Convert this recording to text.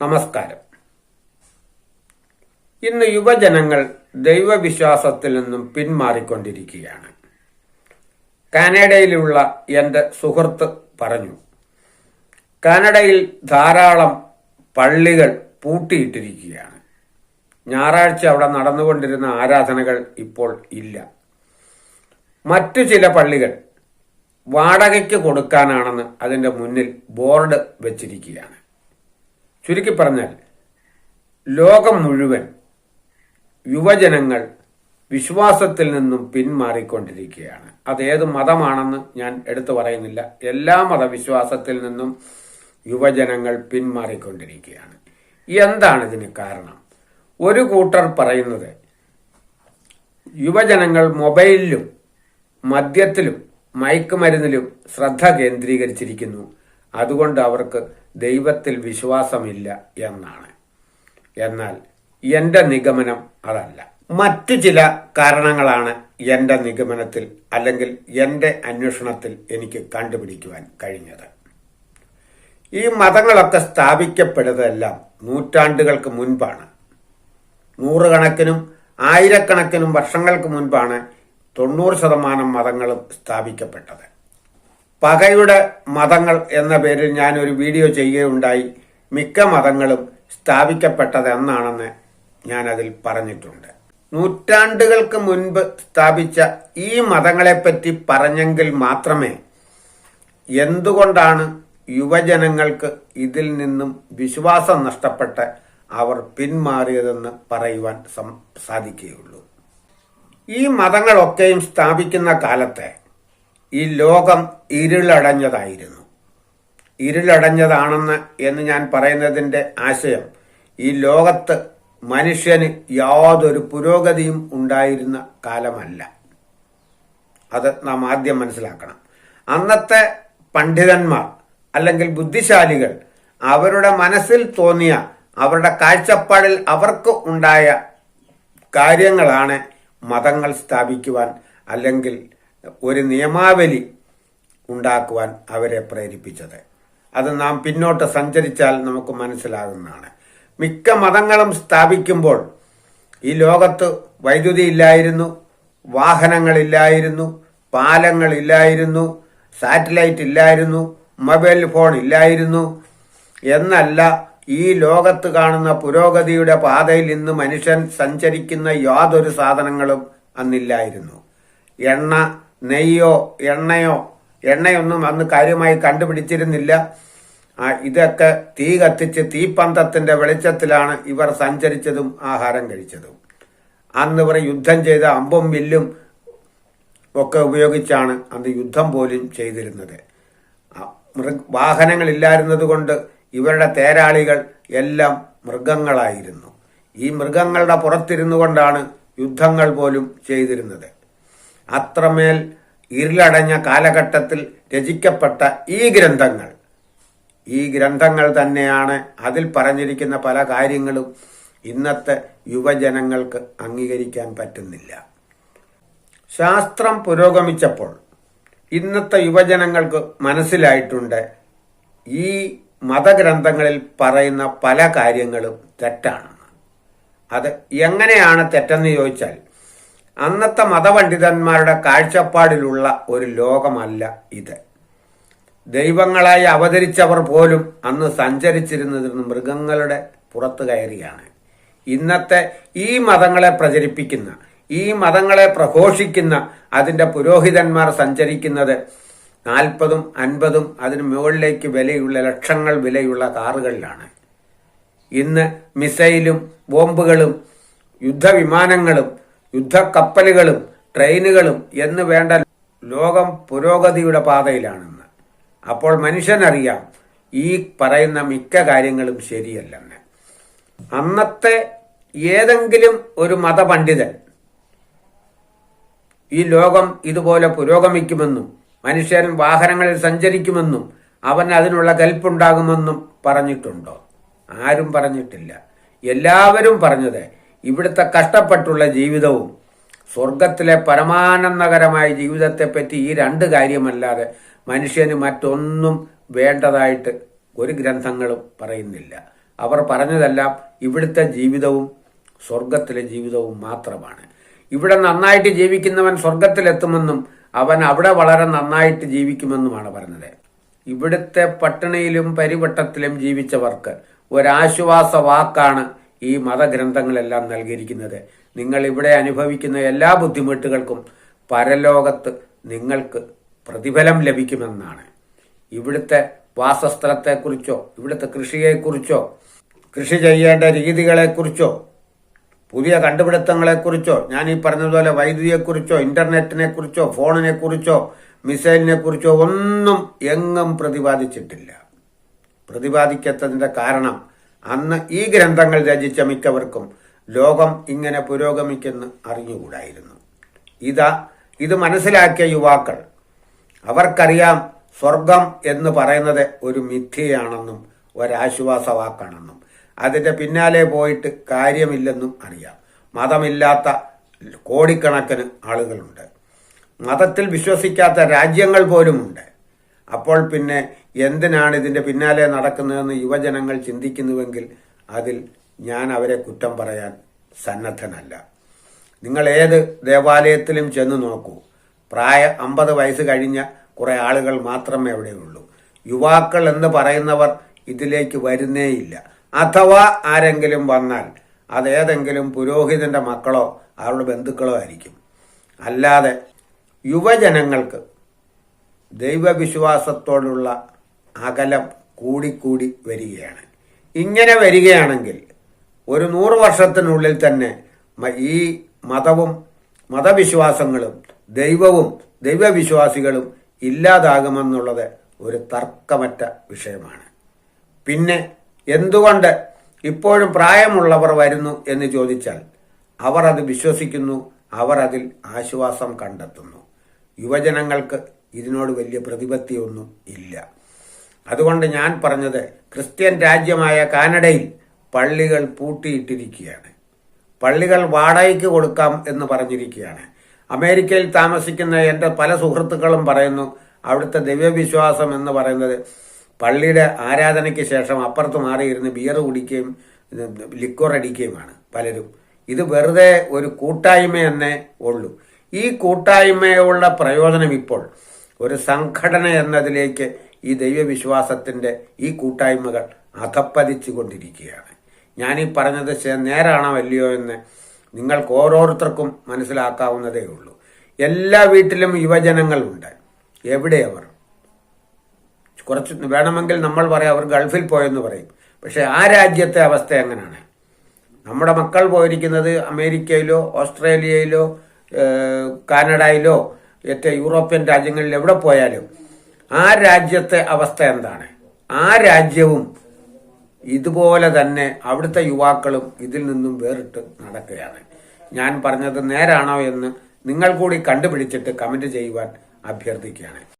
നമസ്കാരം. ഇന്ന് യുവജനങ്ങൾ ദൈവവിശ്വാസത്തിൽ നിന്നും പിന്മാറിക്കൊണ്ടിരിക്കുകയാണ്. കാനഡയിലുള്ള എന്റെ സുഹൃത്ത് പറഞ്ഞു കാനഡയിൽ ധാരാളം പള്ളികൾ പൂട്ടിയിട്ടിരിക്കുകയാണ്. ഞായറാഴ്ച അവിടെ നടന്നുകൊണ്ടിരുന്ന ആരാധനകൾ ഇപ്പോൾ ഇല്ല. മറ്റു ചില പള്ളികൾ വാടകയ്ക്ക് കൊടുക്കാനാണെന്ന് അതിന്റെ മുന്നിൽ ബോർഡ് വെച്ചിരിക്കുകയാണ്. ചുരുക്കി പറഞ്ഞാൽ ലോകം മുഴുവൻ യുവജനങ്ങൾ വിശ്വാസത്തിൽ നിന്നും പിന്മാറിക്കൊണ്ടിരിക്കുകയാണ്. അത് ഏത് മതമാണെന്ന് ഞാൻ എടുത്തു പറയുന്നില്ല. എല്ലാ മതവിശ്വാസത്തിൽ നിന്നും യുവജനങ്ങൾ പിന്മാറിക്കൊണ്ടിരിക്കുകയാണ്. എന്താണ് ഇതിന് കാരണം? ഒരു കൂട്ടർ പറയുന്നത് യുവജനങ്ങൾ മൊബൈലിലും മദ്യത്തിലും മയക്കുമരുന്നിലും ശ്രദ്ധ കേന്ദ്രീകരിച്ചിരിക്കുന്നു. അതുകൊണ്ട് അവർക്ക് ദൈവത്തിൽ വിശ്വാസമില്ല എന്നാണ്. എന്നാൽ എന്റെ നിഗമനം അതല്ല. മറ്റു ചില കാരണങ്ങളാണ് എന്റെ നിഗമനത്തിൽ അല്ലെങ്കിൽ എന്റെ അന്വേഷണത്തിൽ എനിക്ക് കണ്ടുപിടിക്കുവാൻ കഴിഞ്ഞത്. ഈ മതങ്ങളൊക്കെ സ്ഥാപിക്കപ്പെടുന്നതെല്ലാം നൂറ്റാണ്ടുകൾക്ക് മുൻപാണ്. നൂറുകണക്കിനും ആയിരക്കണക്കിനും വർഷങ്ങൾക്ക് മുൻപാണ് തൊണ്ണൂറ് ശതമാനം മതങ്ങളും സ്ഥാപിക്കപ്പെട്ടത്. പകയുടെ മതങ്ങൾ എന്ന പേരിൽ ഞാൻ ഒരു വീഡിയോ ചെയ്യുകയുണ്ടായി. മിക്ക മതങ്ങളും സ്ഥാപിക്കപ്പെട്ടത് എന്നാണെന്ന് ഞാൻ അതിൽ പറഞ്ഞിട്ടുണ്ട്. നൂറ്റാണ്ടുകൾക്ക് മുൻപ് സ്ഥാപിച്ച ഈ മതങ്ങളെപ്പറ്റി പറഞ്ഞെങ്കിൽ മാത്രമേ എന്തുകൊണ്ടാണ് യുവജനങ്ങൾക്ക് ഇതിൽ നിന്നും വിശ്വാസം നഷ്ടപ്പെട്ട് അവർ പിന്മാറിയതെന്ന് പറയുവാൻ സാധിക്കുകയുള്ളൂ. ഈ മതങ്ങളൊക്കെയും സ്ഥാപിക്കുന്ന കാലത്തെ ഈ ലോകം ഇരുളടഞ്ഞതായിരുന്നു. ഇരുളടഞ്ഞതാണെന്ന് എന്ന് ഞാൻ പറയുന്നതിന്റെ ആശയം ഈ ലോകത്ത് മനുഷ്യന് യാതൊരു പുരോഗതിയും ഉണ്ടായിരുന്ന കാലമല്ല. അത് നാം ആദ്യം മനസ്സിലാക്കണം. അന്നത്തെ പണ്ഡിതന്മാർ അല്ലെങ്കിൽ ബുദ്ധിശാലികൾ അവരുടെ മനസ്സിൽ തോന്നിയ അവരുടെ കാഴ്ചപ്പാടിൽ അവർക്ക് ഉണ്ടായ കാര്യങ്ങളാണ് മതങ്ങൾ സ്ഥാപിക്കുവാൻ അല്ലെങ്കിൽ ഒരു നിയമാവലി ഉണ്ടാക്കുവാൻ അവരെ പ്രേരിപ്പിച്ചത്. അത് നാം പിന്നോട്ട് സഞ്ചരിച്ചാൽ നമുക്ക് മനസ്സിലാകുന്നതാണ്. മിക്ക മതങ്ങളും സ്ഥാപിക്കുമ്പോൾ ഈ ലോകത്ത് വൈദ്യുതി ഇല്ലായിരുന്നു വാഹനങ്ങളില്ലായിരുന്നു പാലങ്ങളില്ലായിരുന്നു സാറ്റലൈറ്റ് ഇല്ലായിരുന്നു മൊബൈൽ ഫോൺ ഇല്ലായിരുന്നു. എന്നല്ല ഈ ലോകത്ത് കാണുന്ന പുരോഗതിയുടെ പാതയിൽ ഇന്ന് മനുഷ്യൻ സഞ്ചരിക്കുന്ന യാതൊരു സാധനങ്ങളും അന്നില്ലായിരുന്നു. എണ്ണ നെയ്യോ എണ്ണയോ എണ്ണയൊന്നും അന്ന് കാര്യമായി കണ്ടുപിടിച്ചിരുന്നില്ല. ഇതൊക്കെ തീ കത്തിച്ച് തീപ്പന്തത്തിന്റെ വെളിച്ചത്തിലാണ് ഇവർ സഞ്ചരിച്ചതും ആഹാരം കഴിച്ചതും. അന്ന് ഇവർ യുദ്ധം ചെയ്ത അമ്പും വില്ലും ഒക്കെ ഉപയോഗിച്ചാണ് അന്ന് യുദ്ധം പോലും ചെയ്തിരുന്നത്. മൃഗ വാഹനങ്ങളില്ലായിരുന്നത് കൊണ്ട് ഇവരുടെ തേരാളികൾ എല്ലാം മൃഗങ്ങളായിരുന്നു. ഈ മൃഗങ്ങളുടെ പുറത്തിരുന്നു കൊണ്ടാണ് യുദ്ധങ്ങൾ പോലും ചെയ്തിരുന്നത്. അത്രമേൽ ഇരുളടഞ്ഞ കാലഘട്ടത്തിൽ രചിക്കപ്പെട്ട ഈ ഗ്രന്ഥങ്ങൾ. ഈ ഗ്രന്ഥങ്ങൾ തന്നെയാണ് അതിൽ പറഞ്ഞിരിക്കുന്ന പല കാര്യങ്ങളും ഇന്നത്തെ യുവജനങ്ങൾക്ക് അംഗീകരിക്കാൻ പറ്റുന്നില്ല. ശാസ്ത്രം പുരോഗമിച്ചപ്പോൾ ഇന്നത്തെ യുവജനങ്ങൾക്ക് മനസ്സിലായിട്ടുണ്ട് ഈ മതഗ്രന്ഥങ്ങളിൽ പറയുന്ന പല കാര്യങ്ങളും തെറ്റാണെന്ന്. അത് എങ്ങനെയാണ് തെറ്റെന്ന് ചോദിച്ചാൽ അന്നത്തെ മതപണ്ഡിതന്മാരുടെ കാഴ്ചപ്പാടിലുള്ള ഒരു ലോകമല്ല ഇത്. ദൈവങ്ങളായി അവതരിച്ചവർ പോലും അന്ന് സഞ്ചരിച്ചിരുന്നത് മൃഗങ്ങളുടെ പുറത്തു കയറിയാണ്. ഇന്നത്തെ ഈ മതങ്ങളെ പ്രചരിപ്പിക്കുന്ന ഈ മതങ്ങളെ പ്രഘോഷിക്കുന്ന അതിന്റെ പുരോഹിതന്മാർ സഞ്ചരിക്കുന്നത് നാൽപ്പതും അൻപതും അതിന് മുകളിലേക്ക് വിലയുള്ള ലക്ഷങ്ങൾ വിലയുള്ള കാറുകളിലാണ്. ഇന്ന് മിസൈലും ബോംബുകളും യുദ്ധവിമാനങ്ങളും യുദ്ധക്കപ്പലുകളും ട്രെയിനുകളും എന്ന് വേണ്ട ലോകം പുരോഗതിയുടെ പാതയിലാണെന്ന്. അപ്പോൾ മനുഷ്യനറിയാം ഈ പറയുന്ന മിക്ക കാര്യങ്ങളും ശരിയല്ലെന്ന്. അന്നത്തെ ഏതെങ്കിലും ഒരു മതപണ്ഡിതൻ ഈ ലോകം ഇതുപോലെ പുരോഗമിക്കുമെന്നും മനുഷ്യൻ വാഹനങ്ങളിൽ സഞ്ചരിക്കുമെന്നും അവൻ അതിനുള്ള കൽപ്പുണ്ടാകുമെന്നും പറഞ്ഞിട്ടുണ്ടോ? ആരും പറഞ്ഞിട്ടില്ല. എല്ലാവരും പറഞ്ഞത് ഇവിടുത്തെ കഷ്ടപ്പെട്ടുള്ള ജീവിതവും സ്വർഗത്തിലെ പരമാനന്ദകരമായ ജീവിതത്തെപ്പറ്റി ഈ രണ്ട് കാര്യമല്ലാതെ മനുഷ്യന് മറ്റൊന്നും വേണ്ടതായിട്ട് ഒരു ഗ്രന്ഥങ്ങളും പറയുന്നില്ല. അവർ പറഞ്ഞതെല്ലാം ഇവിടുത്തെ ജീവിതവും സ്വർഗത്തിലെ ജീവിതവും മാത്രമാണ്. ഇവിടെ നന്നായിട്ട് ജീവിക്കുന്നവൻ സ്വർഗത്തിലെത്തുമെന്നും അവൻ അവിടെ വളരെ നന്നായിട്ട് ജീവിക്കുമെന്നുമാണ് പറഞ്ഞത്. ഇവിടുത്തെ പട്ടിണിയിലും പരിവട്ടത്തിലും ജീവിച്ചവർക്ക് ഒരാശ്വാസ വാക്കാണ് ഈ മതഗ്രന്ഥങ്ങളെല്ലാം നൽകിയിരിക്കുന്നത്. നിങ്ങൾ ഇവിടെ അനുഭവിക്കുന്ന എല്ലാ ബുദ്ധിമുട്ടുകൾക്കും പരലോകത്ത് നിങ്ങൾക്ക് പ്രതിഫലം ലഭിക്കുമെന്നാണ്. ഇവിടുത്തെ വാസസ്ഥലത്തെക്കുറിച്ചോ ഇവിടുത്തെ കൃഷിയെക്കുറിച്ചോ കൃഷി ചെയ്യേണ്ട രീതികളെക്കുറിച്ചോ പുതിയ കണ്ടുപിടുത്തങ്ങളെക്കുറിച്ചോ ഞാൻ ഈ പറഞ്ഞതുപോലെ വൈദ്യുതിയെക്കുറിച്ചോ ഇന്റർനെറ്റിനെ ഫോണിനെക്കുറിച്ചോ മിസൈലിനെക്കുറിച്ചോ കുറിച്ചോ മിസൈലിനെ കുറിച്ചോ ഒന്നും എങ്ങും പ്രതിപാദിച്ചിട്ടില്ല. പ്രതിപാദിക്കാത്തതിന്റെ കാരണം അന്ന് ഈ ഗ്രന്ഥങ്ങൾ രചിച്ച മിക്കവർക്കും ലോകം ഇങ്ങനെ പുരോഗമിക്കുന്ന അറിഞ്ഞുകൂടായിരുന്നു. ഇതാ ഇത് മനസ്സിലാക്കിയ യുവാക്കൾ. അവർക്കറിയാം സ്വർഗം എന്ന് പറയുന്നത് ഒരു മിഥ്യയാണെന്നും ഒരാശ്വാസ വാക്കാണെന്നും അതിന്റെ പിന്നാലെ പോയിട്ട് കാര്യമില്ലെന്നും അറിയാം. മതമില്ലാത്ത കോടിക്കണക്കിന് ആളുകളുണ്ട്. മതത്തിൽ വിശ്വസിക്കാത്ത രാജ്യങ്ങൾ പോലുമുണ്ട്. അപ്പോൾ പിന്നെ എന്തിനാണ് ഇതിന്റെ പിന്നാലെ നടക്കുന്നതെന്ന് യുവജനങ്ങൾ ചിന്തിക്കുന്നുവെങ്കിൽ അതിൽ ഞാൻ അവരെ കുറ്റം പറയാൻ സന്നദ്ധനല്ല. നിങ്ങൾ ഏത് ദേവാലയത്തിലും ചെന്ന് നോക്കൂ. പ്രായ അമ്പത് വയസ്സ് കഴിഞ്ഞ കുറെ ആളുകൾ മാത്രമേ അവിടെയുള്ളൂ. യുവാക്കൾ എന്ന് പറയുന്നവർ ഇതിലേക്ക് വരുന്നേയില്ല. അഥവാ ആരെങ്കിലും വന്നാൽ അതേതെങ്കിലും പുരോഹിതന്റെ മക്കളോ അവരുടെ ബന്ധുക്കളോ ആയിരിക്കും. അല്ലാതെ യുവജനങ്ങൾക്ക് ദൈവവിശ്വാസത്തോടുള്ള അകലം കൂടിക്കൂടി വരികയാണ്. ഇങ്ങനെ വരികയാണെങ്കിൽ ഒരു നൂറ് വർഷത്തിനുള്ളിൽ തന്നെ ഈ മതവും മതവിശ്വാസങ്ങളും ദൈവവും ദൈവവിശ്വാസികളും ഇല്ലാതാകുമെന്നുള്ളത് ഒരു തർക്കമറ്റ വിഷയമാണ്. പിന്നെ എന്തുകൊണ്ട് ഇപ്പോഴും പ്രായമുള്ളവർ വരുന്നു എന്ന് ചോദിച്ചാൽ അവർ അത് വിശ്വസിക്കുന്നു അവർ അതിൽ ആശ്വാസം കണ്ടെത്തുന്നു. യുവജനങ്ങൾക്ക് ഇതിനോട് വലിയ പ്രതിപത്തിയൊന്നും ഇല്ല. അതുകൊണ്ട് ഞാൻ പറഞ്ഞത് ക്രിസ്ത്യൻ രാജ്യമായ കാനഡയിൽ പള്ളികൾ പൂട്ടിയിട്ടിരിക്കുകയാണ്. പള്ളികൾ വാടകയ്ക്ക് കൊടുക്കാം എന്ന് പറഞ്ഞിരിക്കുകയാണ്. അമേരിക്കയിൽ താമസിക്കുന്ന എന്റെ പല സുഹൃത്തുക്കളും പറയുന്നു അവിടുത്തെ ദൈവവിശ്വാസം എന്ന് പറയുന്നത് പള്ളിയുടെ ആരാധനയ്ക്ക് ശേഷം അപ്പുറത്ത് മാറിയിരുന്ന് ബിയർ കുടിക്കുകയും ലിക്വർ അടിക്കുകയുമാണ് പലരും. ഇത് വെറുതെ ഒരു കൂട്ടായ്മ എന്നേ ഉള്ളൂ. ഈ കൂട്ടായ്മയുള്ള പ്രയോജനം ഇപ്പോൾ ഒരു സംഘടന എന്നതിലേക്ക് ഈ ദൈവവിശ്വാസത്തിന്റെ ഈ കൂട്ടായ്മകൾ അധപ്പതിച്ചു കൊണ്ടിരിക്കുകയാണ് ഞാനീ പറഞ്ഞത് നേരാണോ അല്ലയോ എന്ന് നിങ്ങൾക്ക് ഓരോരുത്തർക്കും മനസ്സിലാക്കാവുന്നതേ ഉള്ളൂ. എല്ലാ വീട്ടിലും യുവജനങ്ങളുണ്ട് എവിടെ അവർ? കുറച്ച് വേണമെങ്കിൽ നമ്മൾ പറയാം അവർ ഗൾഫിൽ പോയെന്ന് പറയും. പക്ഷേ ആ രാജ്യത്തെ അവസ്ഥ എങ്ങനെയാണ്? നമ്മുടെ മക്കൾ പോയിരിക്കുന്നത് അമേരിക്കയിലോ ഓസ്ട്രേലിയയിലോ കാനഡയിലോ ഏറ്റവും യൂറോപ്യൻ രാജ്യങ്ങളിൽ എവിടെ പോയാലും ആ രാജ്യത്തെ അവസ്ഥ എന്താണ്? ആ രാജ്യവും ഇതുപോലെ തന്നെ അവിടുത്തെ യുവാക്കളും ഇതിൽ നിന്നും വേറിട്ട് നടക്കുകയാണ്. ഞാൻ പറഞ്ഞത് നേരാണോ എന്ന് നിങ്ങൾ കൂടി കണ്ടുപിടിച്ചിട്ട് കമന്റ് ചെയ്യുവാൻ അഭ്യർത്ഥിക്കുകയാണ്.